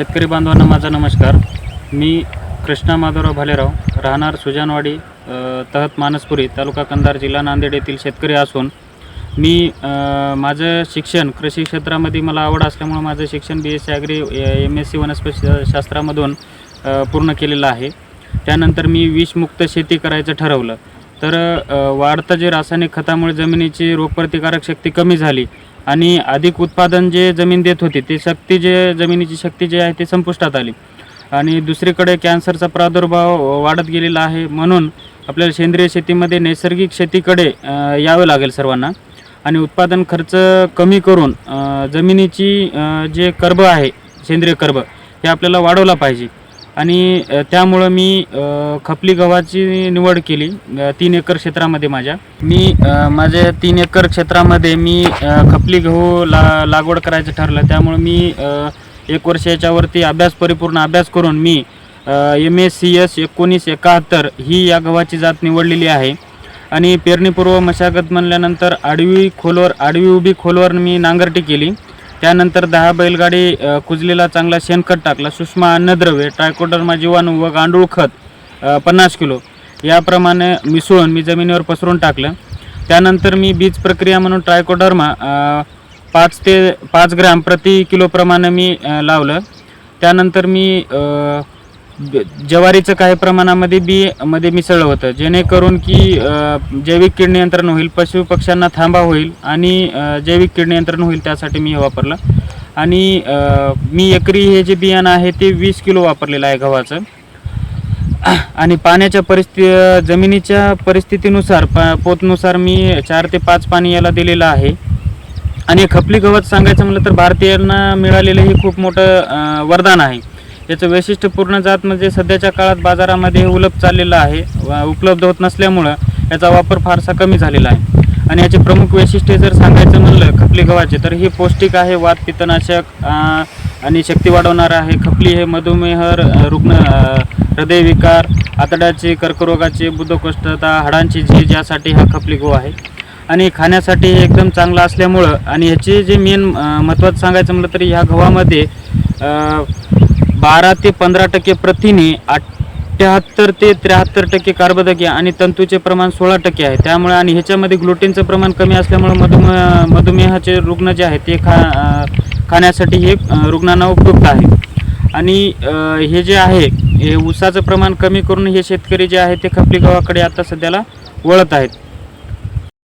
शेतकरी बांधवांना माझा नमस्कार. मी कृष्णा माधवराव भालेराव राहणार सुजानवाडी तहत मानसपुरी तालुका कंधार जिल्हा नांदेड येथील शेतकरी असून मी माझं शिक्षण कृषी क्षेत्रामध्ये मला आवड असल्यामुळं माझं शिक्षण B S C agri M S C वनस्पती शास्त्रामधून पूर्ण केलेलं आहे. त्यानंतर मी विषमुक्त शेती करायचं ठरवलं. तर वाढतं जे रासायनिक खतामुळे जमिनीची रोगप्रतिकारक शक्ती कमी झाली आणि अधिक उत्पादन जे जमीन देत होती ते शक्ती जे जमिनीची शक्ती जी आहे ती संपुष्टात आली. आणि दुसरीकडे कॅन्सरचा प्रादुर्भाव वाढत गेलेला आहे म्हणून आपल्याला सेंद्रिय शेतीमध्ये नैसर्गिक शेतीकडे यावं लागेल सर्वांना. आणि उत्पादन खर्च कमी करून जमिनीची जे कर्ब आहे सेंद्रिय कर्ब हे आपल्याला वाढवला पाहिजे. आणि त्यामुळं मी खपली गव्हाची निवड केली तीन एकर क्षेत्रामध्ये माझ्या. मी माझ्या तीन एकर क्षेत्रामध्ये मी खपली गहू ला लागवड करायचं ठरलं. त्यामुळं मी एक वर्ष याच्यावरती अभ्यास परिपूर्ण अभ्यास करून मी एम एस सी एस एकोणीस एकाहत्तर ही या गव्हाची जात निवडलेली आहे. आणि पेरणीपूर्व मशागत म्हणल्यानंतर आडवी खोलवर आडवी उभी खोलवर मी नांगरटी केली. त्यानंतर दहा बैलगाडी कुजलेला चांगला शेणखत टाकला. सूक्ष्म अन्नद्रव्य ट्रायकोडर्मा जीवाणू व गांडूळ खत पन्नास किलो. याप्रमाणे मिसळून मी जमिनीवर पसरून टाकलं. त्यानंतर मी बीज प्रक्रिया म्हणून ट्रायकोडर्मा पाच ते पाच ग्रॅम प्रति किलोप्रमाणे मी लावलं. त्यानंतर मी ज्वारीचं काही प्रमाणामध्ये बी मध्ये मिसळलं होतं. जेणेकरून की जैविक कीड नियंत्रण होईल पशु पक्ष्यांना थांबा होईल आणि जैविक कीड नियंत्रण होईल त्यासाठी मी हे वापरलं. आणि मी एकरी हे जे बियाणं आहे ते वीस किलो वापरलेलं आहे गव्हाचं. आणि पाण्याच्या परिस्थिती जमिनीच्या परिस्थितीनुसार पा पोतनुसार मी चार ते पाच पाणी याला दिलेलं आहे. आणि खपली गवत सांगायचं म्हटलं तर भारतीयांना मिळालेलं हे खूप मोठं वरदान आहे. याचं वैशिष्ट्यपूर्ण जात म्हणजे सध्याच्या काळात बाजारामध्ये उलभ चाललेलं आहे. उपलब्ध होत नसल्यामुळं याचा वापर फारसा कमी झालेला आहे. आणि याचे प्रमुख वैशिष्ट्य जर सांगायचं म्हणलं खपली गव्हाचे तर हे पौष्टिक आहे वात पितनाशक आणि शक्ती वाढवणारं आहे. खपली हे मधुमेह रुग्ण हृदयविकार आतड्याचे कर्करोगाचे बुद्धकोष्ठता हाडांची झीज यासाठी हा खपली गहू आहे. आणि खाण्यासाठी हे एकदम चांगलं असल्यामुळं आणि ह्याचे जे मेन महत्त्वाचं सांगायचं म्हटलं तरी ह्या गव्हामध्ये बारा ते पंधरा टक्के प्रथिने अठ्ठ्याहत्तर ते त्र्याहत्तर टक्के कार्बोदके आणि तंतूचे प्रमाण सोळा टक्के आहे. त्यामुळे आणि ह्याच्यामध्ये ग्लुटेनचं प्रमाण कमी असल्यामुळे मधुमेह मधुमेहाचे रुग्ण जे आहेत ते खा खाण्यासाठी हे रुग्णांना उपयुक्त आहे. आणि हे जे आहे हे ऊसाचं प्रमाण कमी करून हे शेतकरी जे आहे ते खपली गव्हाकडे आता सध्याला वळत आहेत.